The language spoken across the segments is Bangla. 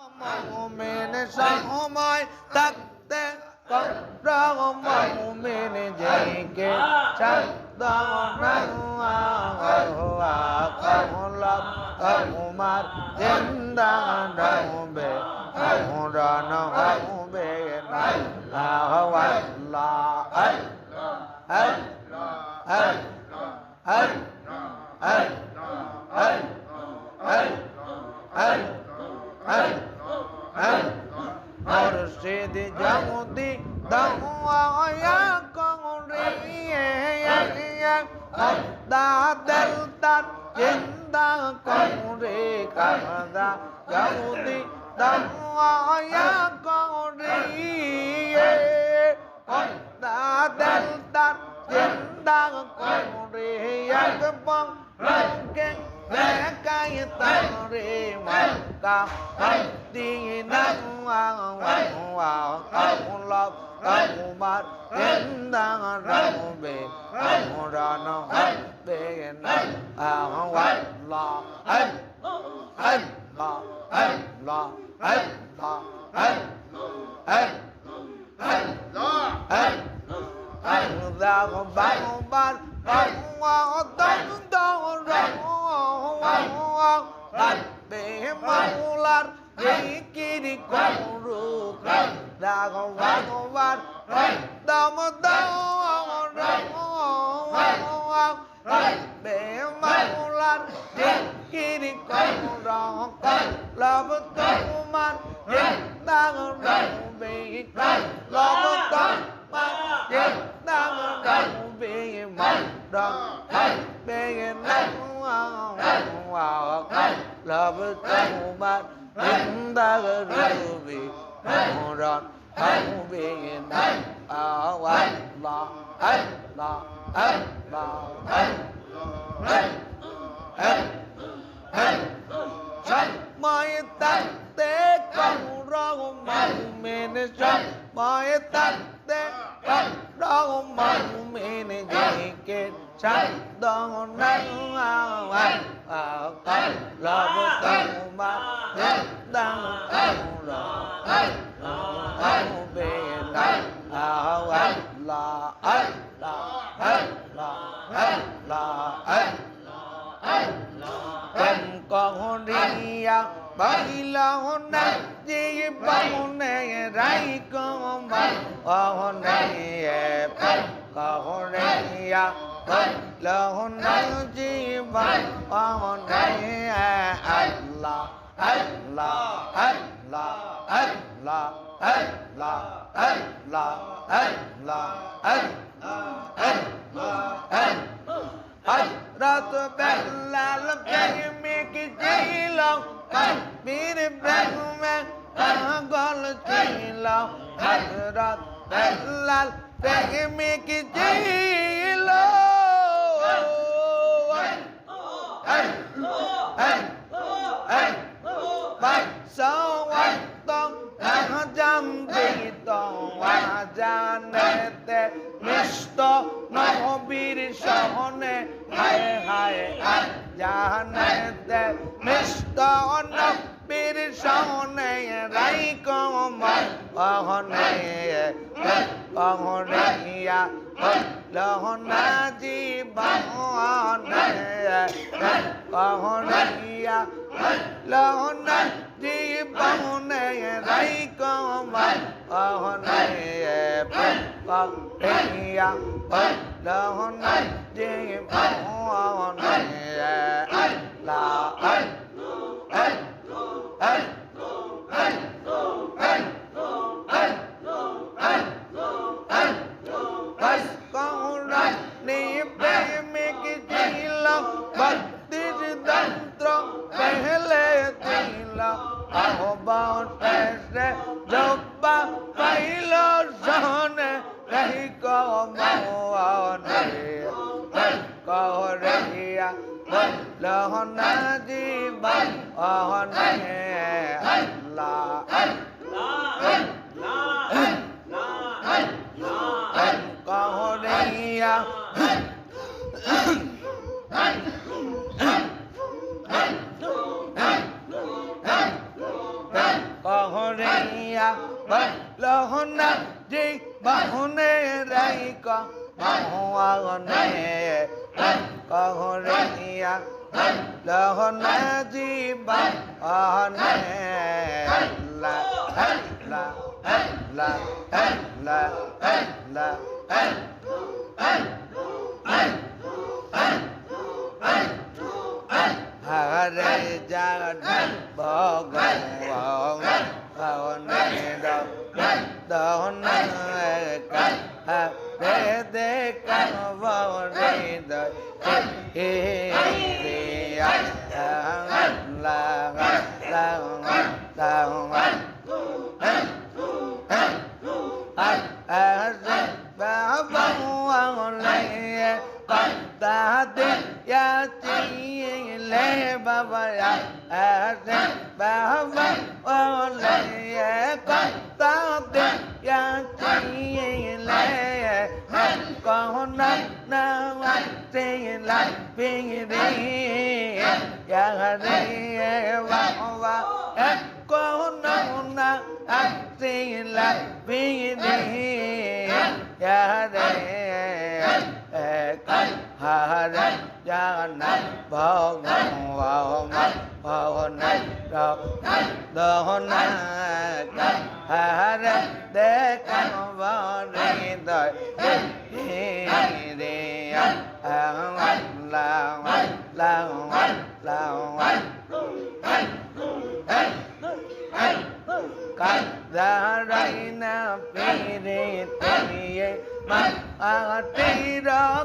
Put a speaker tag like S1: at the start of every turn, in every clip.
S1: মোমেন সময় থাকতে মোমেন যাইকে আমার জিন্দা রহবে আমরা নহবে না আল্লাহ আল্লাহ আল্লাহ আল্লাহ আল্লাহ আল্লাহ আল্লাহ মুর্শিদ জামুদি দাদার তার চিন্তা কমরে কাদা জামুদি দামুয়া কমরে দাদার তার চিন্তা কমরে, একদম রঙের একাই তারে মাকা দিনা কামলাব কামার কেন্দা রামবে আমরান হবে না আওয়াল্লাহ আল্লাহ আল্লাহ আল্লাহ con dân ta ngân đồng vì lo con con ba dân ta ngân đồng vì mạnh đoàn bên em nắng hòa là với trong bạn chúng ta gỡ vì rộn không vì nắng ở ngoài lọ ấy lọ ấy lọ ấy ấy ấy ấy mới tay Chandra bằng hôn này Allah Allah Allah Allah Allah Allah Allah Allah রাত বেলা লগাই মেকি ছিল বীর ব্রহ্মে পাগল ছিল রাত বেলা দেখে মেকি ছিল sáu anh tông hàng trăm tỷ tổng hoa gia nê tê misto nó biri sao nê hai hai anh gia nê tê misto nó biri sao nê rai con mà hoa nê hoa nê ya hoa nê ji বাহন বাহন দিয়া লহন দি বাহন রাই কম বাহন দিয়া লহন দি বাহন লা লহনা বল বাহনে দি বল অহন হে আল্লাহ কহরিয়া কহরিয়া বল কহরিয়া লহনা জি বাহনে লা লা লা লা লা Con na na chi la phi đi, ya đi ra cha nay vợ nay vợ nay vợ nay rồi đồ hôm nay hà ra để con vợ đi đời đi đi hà ngoan là ngoan là ngoan là ngoan cắt ra đây na phi đi tay mắt à tí đó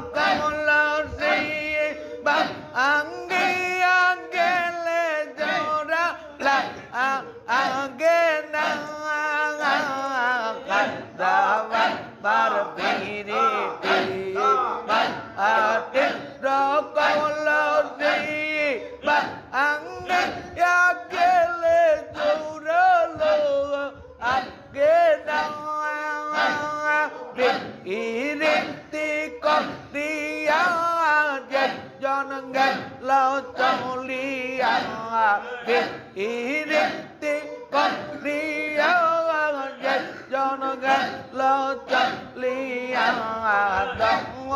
S1: lơ chân li a đông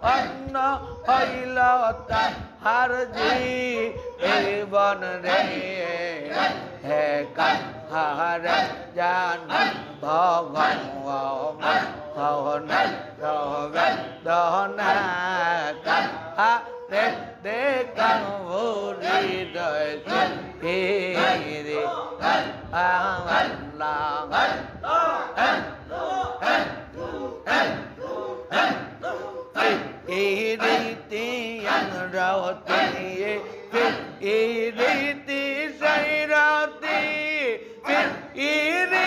S1: ân hơi lơ chân har di evon re he căn ha re ja nan bho ngọn ngọ ngắt hầu nát hầu gắt đó na căn ha đế đế căn vô đi đời chân hi đi căn a ngắt ti ăn rau ti y đi ti say rau ti y đi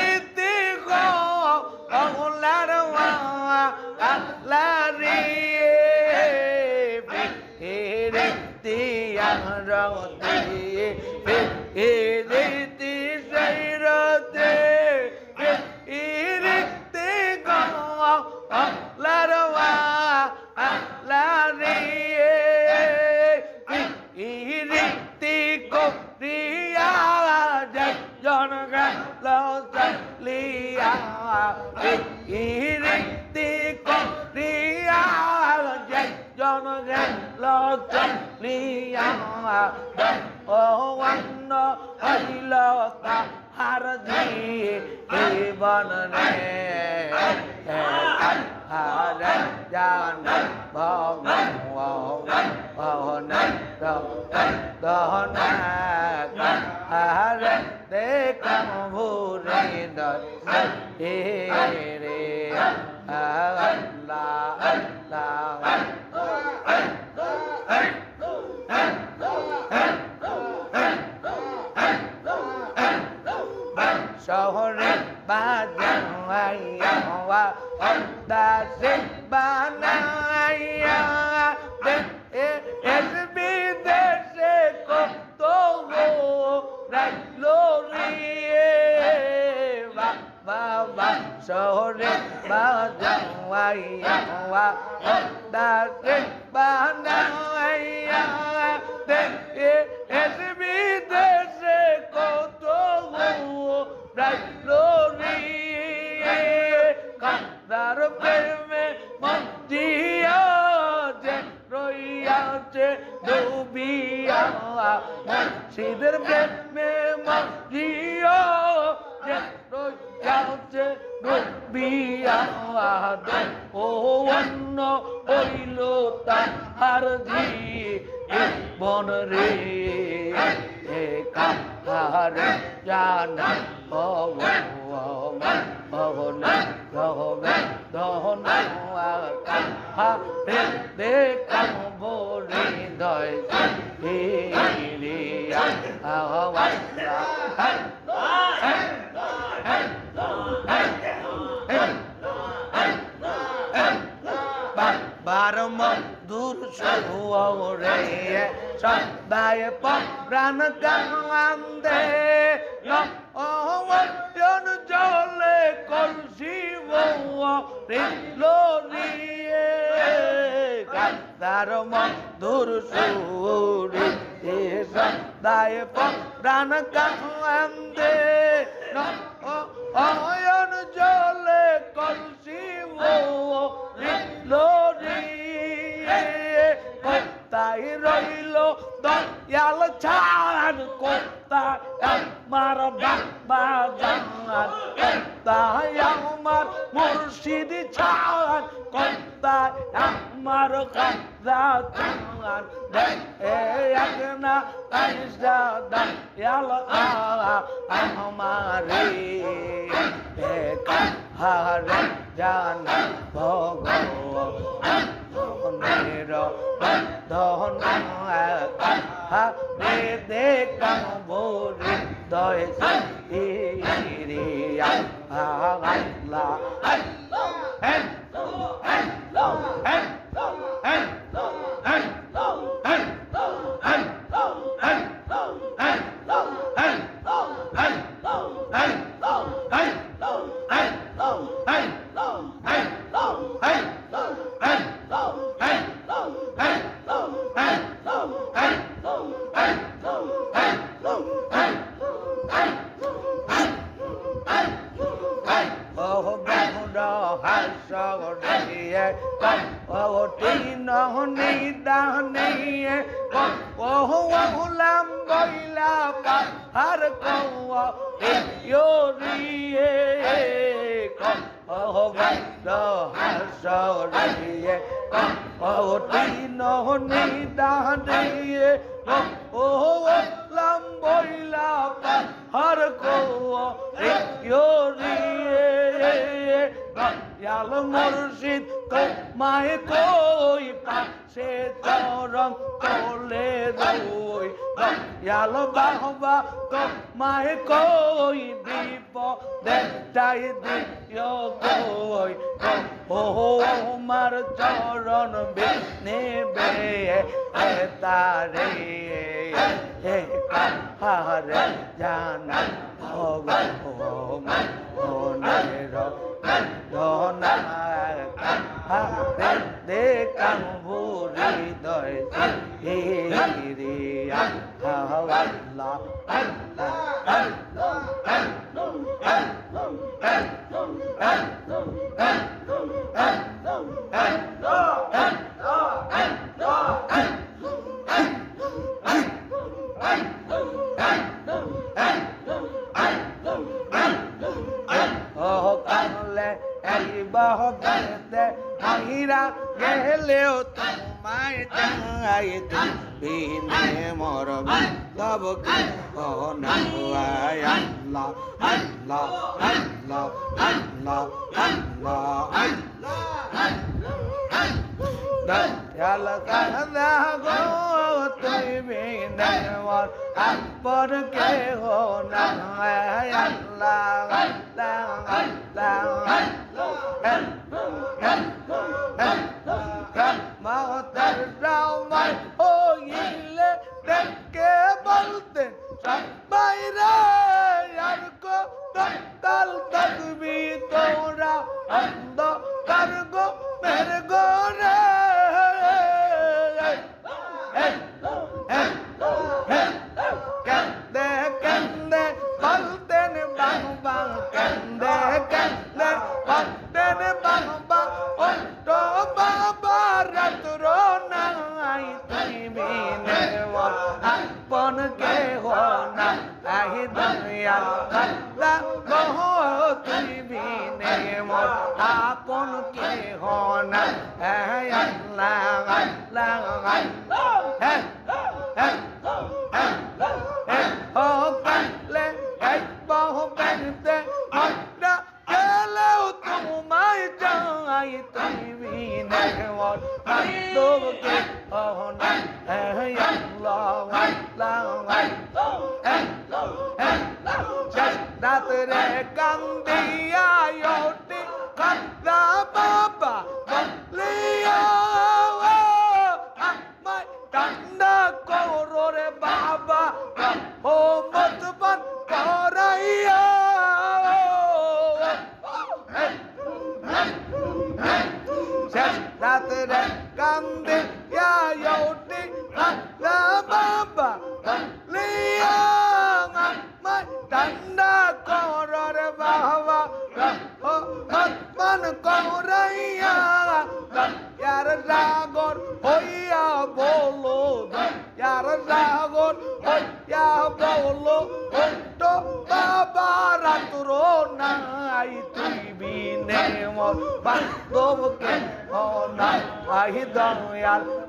S1: iri ti ko ri a ja jon ga lo sa li a o wan no ai lo ta har ji e re la la বানাইয়া এস বিদেশে কত রাইলোরি কান্দার প্রেমে মন দিয়াছে রইয়াছে ডুবিয়া মুর্শিদের প্রেমে দয় হে রে সদায় প্রাণ লোরিয়ে কান্দার মধুর সুরে সদায় প্রাণ কান্দে অয়ন জলে কলসি লোরিয়ে কোথায় রইল দয়াল ছাড় কোথায় আমার বাবা জান কোথায় আমার মুর্শিদ ছাড় কোথায় আমার কাজা চান এক না আইসা দয়াল আমারে। হারে জানা ভগবান, ধনের ধন হারে দেখাম ভোরে দয় রিয়া আল্লাহ। shouting ইয়াল বাহবা তো মায়ে কই দীপ দেখাই দিও কই ও মার চরণ নেবে তারে হে কাহারে জানা ভগবান মনের ধনা হাতে দেখাম ভুরি দয় হিরিয়া হাওয়াল্লা Mahira, Geheleo, Tamai, Tamai, Tamai, বিনে মরবে তব আল্লাহ আল্লাহ আল্লাহ আল্লাহ আল্লাহ। কান্দা গো তুই বিনে মর আপর কে হো না আল্লাহ আল্লাহ আল্লাহ। 아. রাত্রে কান্দিয়া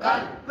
S1: দয়াল